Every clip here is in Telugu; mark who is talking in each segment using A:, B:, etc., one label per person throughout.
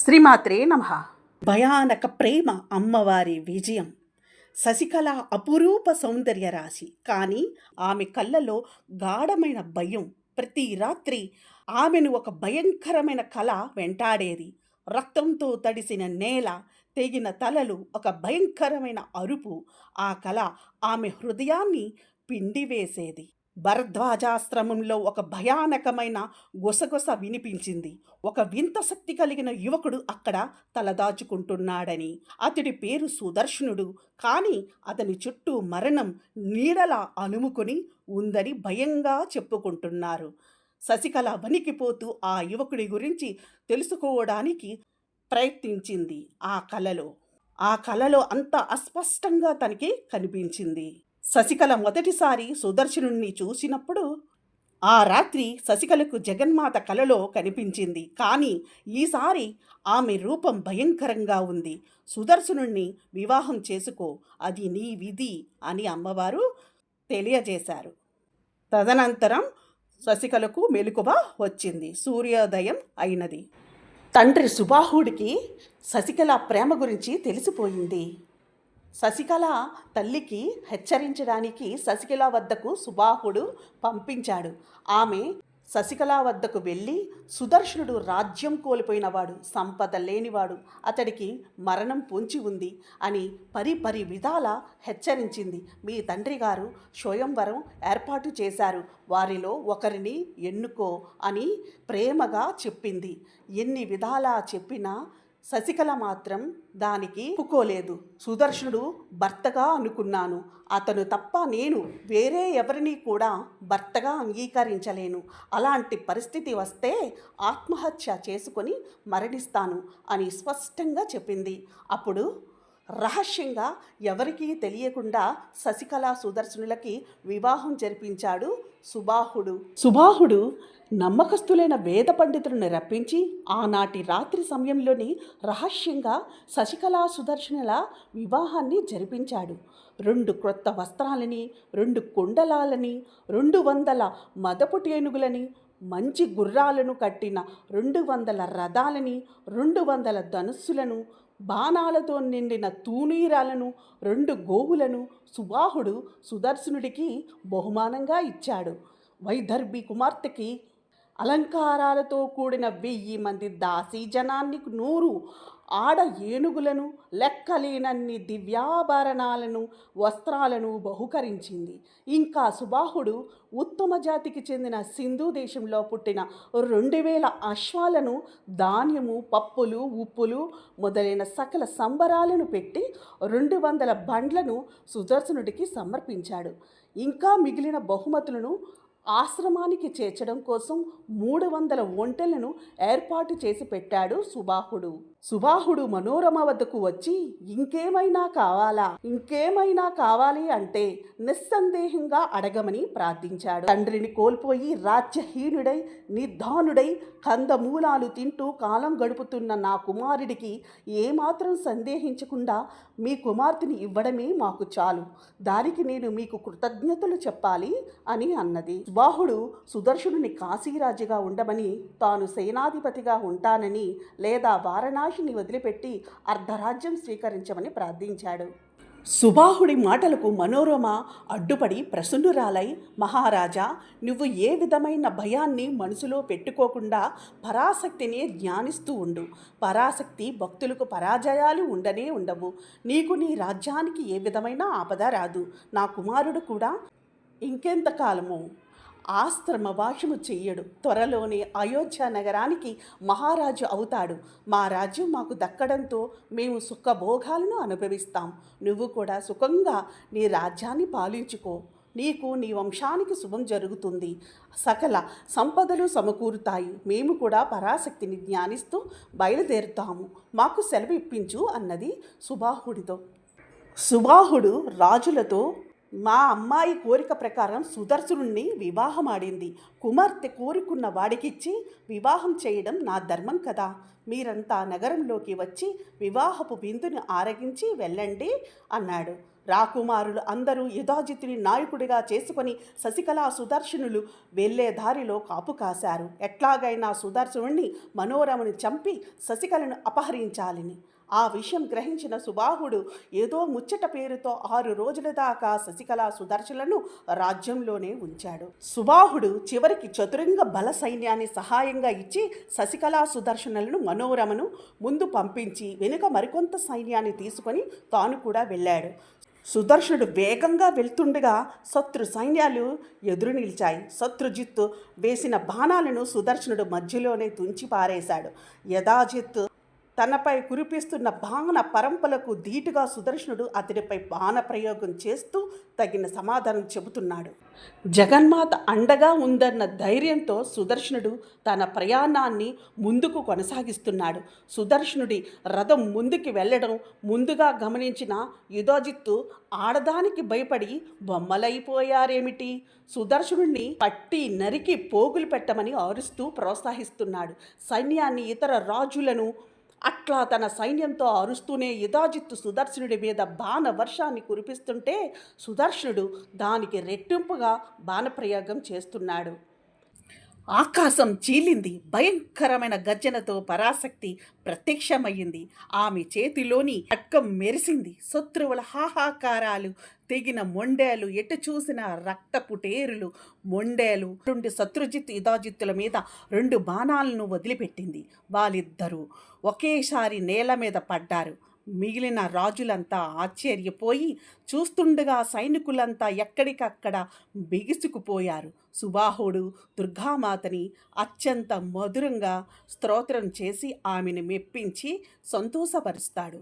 A: శ్రీమాత్రే నమ.
B: భయానక ప్రేమ అమ్మవారి విజయం. శశికళ అపురూప సౌందర్య రాశి. కానీ ఆమె కళ్ళలో గాఢమైన భయం. ప్రతి రాత్రి ఆమెను ఒక భయంకరమైన కళ వెంటాడేది. రక్తంతో తడిసిన నేల తెగిన తలలు ఒక భయంకరమైన అరుపు. ఆ కళ ఆమె హృదయాన్ని పిండివేసేది. భరద్వాజాశ్రమంలో ఒక భయానకమైన గుసగుస వినిపించింది. ఒక వింత శక్తి కలిగిన యువకుడు అక్కడ తలదాచుకుంటున్నాడని. అతడి పేరు సుదర్శనుడు. కానీ అతని చుట్టూ మరణం నీడలా అలుముకొని ఉందని భయంగా చెప్పుకుంటున్నారు. శశికళ వణికిపోతూ ఆ యువకుడి గురించి తెలుసుకోవడానికి ప్రయత్నించింది ఆ కలలో. ఆ కలలో అంత అస్పష్టంగా తనకి కనిపించింది. శశికళ మొదటిసారి సుదర్శనుణ్ణి చూసినప్పుడు ఆ రాత్రి శశికళకు జగన్మాత కలలో కనిపించింది. కానీ ఈసారి ఆమె రూపం భయంకరంగా ఉంది. సుదర్శనుణ్ణి వివాహం చేసుకో అది నీ విధి అని అమ్మవారు తెలియజేశారు. తదనంతరం శశికళకు మెలకువ వచ్చింది. సూర్యోదయం అయినది. తండ్రి సుబాహుడికి శశికళ ప్రేమ గురించి తెలిసిపోయింది. శశికళ తల్లికి హెచ్చరించడానికి శశికళ వద్దకు సుబాహుడు పంపించాడు. ఆమె శశికళ వద్దకు వెళ్ళి సుదర్శనుడు రాజ్యం కోల్పోయినవాడు సంపద లేనివాడు అతడికి మరణం పొంచి ఉంది అని పరి పరి విధాల హెచ్చరించింది. మీ తండ్రి గారు స్వయంవరం ఏర్పాటు చేశారు. వారిలో ఒకరిని ఎన్నుకో అని ప్రేమగా చెప్పింది. ఎన్ని విధాలా చెప్పినా శశికళ మాత్రం దానికి ఒప్పుకోలేదు. సుదర్శనుడు భర్తగా అనుకున్నాను. అతను తప్ప నేను వేరే ఎవరిని కూడా భర్తగా అంగీకరించలేను. అలాంటి పరిస్థితి వస్తే ఆత్మహత్య చేసుకొని మరణిస్తాను అని స్పష్టంగా చెప్పింది. అప్పుడు రహస్యంగా ఎవరికీ తెలియకుండా శశికళ సుదర్శనులకి వివాహం జరిపించాడు సుబాహుడు. సుబాహుడు నమ్మకస్తులైన వేద పండితులను రప్పించి ఆనాటి రాత్రి సమయంలోని రహస్యంగా శశికళ సుదర్శనుల వివాహాన్ని జరిపించాడు. రెండు క్రొత్త వస్త్రాలని రెండు కుండలాలని రెండు వందల మదపు టేనుగులని మంచి గుర్రాలను కట్టిన రెండు వందల రథాలని రెండు వందల ధనుస్సులను బాణాలతో నిండిన తూనీరాలను రెండు గోవులను సుబాహుడు సుదర్శనుడికి బహుమానంగా ఇచ్చాడు. వైదర్భి కుమార్తెకి అలంకారాలతో కూడిన వెయ్యి మంది దాసీ జనాన్ని నూరు ఆడ ఏనుగులను లెక్కలేనన్ని దివ్యాభరణాలను వస్త్రాలను బహుకరించింది. ఇంకా సుబాహుడు ఉత్తమ జాతికి చెందిన సింధు దేశంలో పుట్టిన రెండు వేల అశ్వాలను ధాన్యము పప్పులు ఉప్పులు మొదలైన సకల సంబరాలను పెట్టి రెండు వందల బండ్లను సుదర్శనుడికి సమర్పించాడు. ఇంకా మిగిలిన బహుమతులను ఆశ్రమానికి చేర్చడం కోసం మూడు వందల ఒంటెలను ఏర్పాటు చేసి పెట్టాడు సుబాహుడు. సుబాహుడు మనోరమ వద్దకు వచ్చి ఇంకేమైనా కావాలా? ఇంకేమైనా కావాలి అంటే నిస్సందేహంగా అడగమని ప్రార్థించాడు. తండ్రిని కోల్పోయి రాజ్యహీనుడై నిర్ధానుడై కందమూలాలు తింటూ కాలం గడుపుతున్న నా కుమారుడికి ఏమాత్రం సందేహించకుండా మీ కుమార్తెని ఇవ్వడమే మాకు చాలు. దానికి నేను మీకు కృతజ్ఞతలు చెప్పాలి అని అన్నది. సుబాహుడు సుదర్శనుని కాశీరాజుగా ఉండమని తాను సేనాధిపతిగా ఉంటానని లేదా వారణాసిని వదిలిపెట్టి అర్ధరాజ్యం స్వీకరించమని ప్రార్థించాడు. సుబాహుడి మాటలకు మనోరమ అడ్డుపడి ప్రసన్నురాలై మహారాజా నువ్వు ఏ విధమైన భయాన్ని మనసులో పెట్టుకోకుండా పరాశక్తిని ధ్యానిస్తూ ఉండు. పరాశక్తి భక్తులకు పరాజయాలు ఉండనే ఉండవు. నీకు నీ రాజ్యానికి ఏ విధమైన ఆపద రాదు. నా కుమారుడు కూడా ఇంకెంతకాలము ఆశ్రమ వాసము చెయ్యడు. త్వరలోనే అయోధ్య నగరానికి మహారాజు అవుతాడు. మా రాజ్యం మాకు దక్కడంతో మేము సుఖభోగాలను అనుభవిస్తాం. నువ్వు కూడా సుఖంగా నీ రాజ్యాన్ని పాలించుకో. నీకు నీ వంశానికి శుభం జరుగుతుంది. సకల సంపదలు సమకూరుతాయి. మేము కూడా పరాశక్తిని జ్ఞానిస్తూ బయలుదేరుతాము. మాకు సెలవు ఇప్పించు అన్నది సుబాహుడితో. సుబాహుడు రాజులతో మా అమ్మాయి కోరిక ప్రకారం సుదర్శనుణ్ణి వివాహమాడింది. కుమార్తె కోరుకున్న వాడికిచ్చి వివాహం చేయడం నా ధర్మం కదా. మీరంతా నగరంలోకి వచ్చి వివాహపు విందుని ఆరగించి వెళ్ళండి అన్నాడు. రాకుమారులు అందరూ యుధాజిత్తుని నాయకుడిగా చేసుకొని శశికళ సుదర్శనులు వెళ్ళే దారిలో కాపు కాశారు. ఎట్లాగైనా సుదర్శనుణ్ణి మనోరమను చంపి శశికళను అపహరించాలని. ఆ విషయం గ్రహించిన సుబాహుడు ఏదో ముచ్చట పేరుతో ఆరు రోజుల దాకా శశికళ సుదర్శనులను రాజ్యంలోనే ఉంచాడు. సుబాహుడు చివరికి చతురంగ బల సైన్యాన్ని సహాయంగా ఇచ్చి శశికళ సుదర్శనులను మనోరమను ముందు పంపించి వెనుక మరికొంత సైన్యాన్ని తీసుకొని తాను కూడా వెళ్ళాడు. సుదర్శనుడు వేగంగా వెళ్తుండగా శత్రు సైన్యాలు ఎదురు నిలిచాయి. శత్రుజిత్తు వేసిన బాణాలను సుదర్శనుడు మధ్యలోనే తుంచి పారేశాడు. యథాజిత్తు తనపై కురిపిస్తున్న బాణ పరంపలకు ధీటుగా సుదర్శనుడు అతడిపై బాణ ప్రయోగం చేస్తూ తగిన సమాధానం చెబుతున్నాడు. జగన్మాత అండగా ఉందన్న ధైర్యంతో సుదర్శనుడు తన ప్రయాణాన్ని ముందుకు కొనసాగిస్తున్నాడు. సుదర్శనుడి రథం ముందుకు వెళ్ళడం ముందుగా గమనించిన యుధోజిత్తు ఆడదానికి భయపడి బొమ్మలైపోయారేమిటి? సుదర్శనుడిని పట్టి నరికి పోగులు పెట్టమని ఆరుస్తూ ప్రోత్సహిస్తున్నాడు. సైన్యాన్ని ఇతర రాజులను అట్లా తన సైన్యంతో అరుస్తూనే యుధాజిత్తు సుదర్శనుడి మీద బాణ వర్షాన్ని కురిపిస్తుంటే సుదర్శనుడు దానికి రెట్టింపుగా బాణప్రయోగం చేస్తున్నాడు. ఆకాశం చీలింది. భయంకరమైన గర్జనతో పరాశక్తి ప్రత్యక్షమయ్యింది. ఆమె చేతిలోని అక్కం మెరిసింది. శత్రువుల హాహాకారాలు తెగిన మొండేలు ఎటు చూసిన రక్తపుటేరులు మొండేలు రెండు శత్రుజిత్ యుధాజిత్తుల మీద రెండు బాణాలను వదిలిపెట్టింది. వాళ్ళిద్దరూ ఒకేసారి నేల మీద పడ్డారు. మిగిలిన రాజులంతా ఆశ్చర్యపోయి చూస్తుండగా సైనికులంతా ఎక్కడికక్కడ బిగుసుకుపోయారు. సుబాహుడు దుర్గామాతని అత్యంత మధురంగా స్తోత్రం చేసి ఆమెను మెప్పించి సంతోషపరుస్తాడు.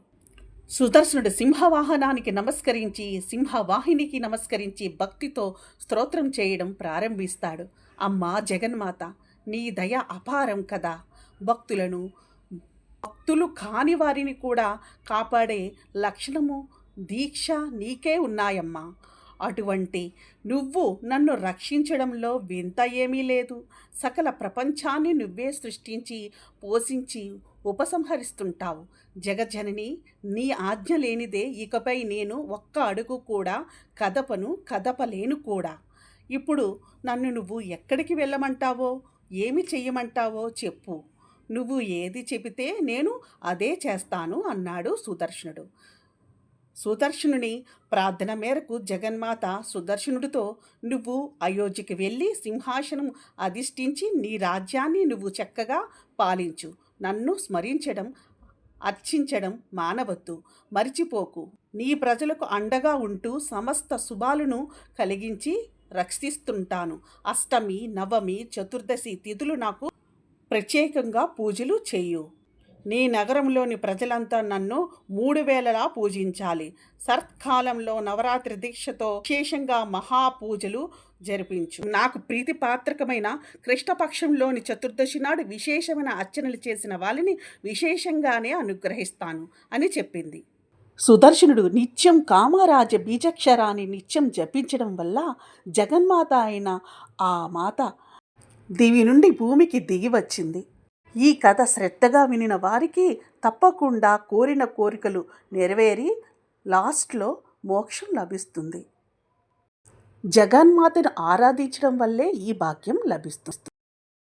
B: సుదర్శనుడు సింహవాహనానికి నమస్కరించి సింహవాహినికి నమస్కరించి భక్తితో స్తోత్రం చేయడం ప్రారంభిస్తాడు. అమ్మా జగన్మాత నీ దయ అపారం కదా. భక్తులను భక్తులు కాని వారిని కూడా కాపాడే లక్షణము దీక్ష నీకే ఉన్నాయమ్మా. అటువంటి నువ్వు నన్ను రక్షించడంలో వింత ఏమీ లేదు. సకల ప్రపంచాన్ని నువ్వే సృష్టించి పోషించి ఉపసంహరిస్తుంటావు. జగజ్జనని నీ ఆజ్ఞ లేనిదే ఇకపై నేను ఒక్క అడుగు కూడా కదపను కదపలేను కూడా. ఇప్పుడు నన్ను నువ్వు ఎక్కడికి వెళ్ళమంటావో ఏమి చెయ్యమంటావో చెప్పు. నువ్వు ఏది చెబితే నేను అదే చేస్తాను అన్నాడు సుదర్శనుడు. సుదర్శనుని ప్రార్థన మేరకు జగన్మాత సుదర్శనుడితో నువ్వు అయోధ్యకి వెళ్ళి సింహాసనం అధిష్ఠించి నీ రాజ్యాన్ని నువ్వు చక్కగా పాలించు. నన్ను స్మరించడం అర్చించడం మానవద్దు. మరిచిపోకు. నీ ప్రజలకు అండగా ఉంటూ సమస్త శుభాలను కలిగించి రక్షిస్తుంటాను. అష్టమి నవమి చతుర్దశి తిథులు నాకు ప్రత్యేకంగా పూజలు చేయు. నీ నగరంలోని ప్రజలంతా నన్ను మూడు వేలలా పూజించాలి. శరత్కాలంలో నవరాత్రి దీక్షతో విశేషంగా మహాపూజలు జరిపించు. నాకు ప్రీతిపాత్రకమైన కృష్ణపక్షంలోని చతుర్దశి నాడు విశేషమైన అర్చనలు చేసిన వాళ్ళని విశేషంగానే అనుగ్రహిస్తాను అని చెప్పింది. సుదర్శనుడు నిత్యం కామరాజ బీజక్షరాన్ని నిత్యం జపించడం వల్ల జగన్మాత అయిన ఆ మాత దివి నుండి భూమికి దిగి వచ్చింది. ఈ కథ శ్రద్ధగా వినిన వారికి తప్పకుండా కోరిన కోరికలు నెరవేరి లాస్ట్లో మోక్షం లభిస్తుంది. జగన్మాతను ఆరాధించడం వల్లే ఈ భాగ్యం లభిస్తుంది.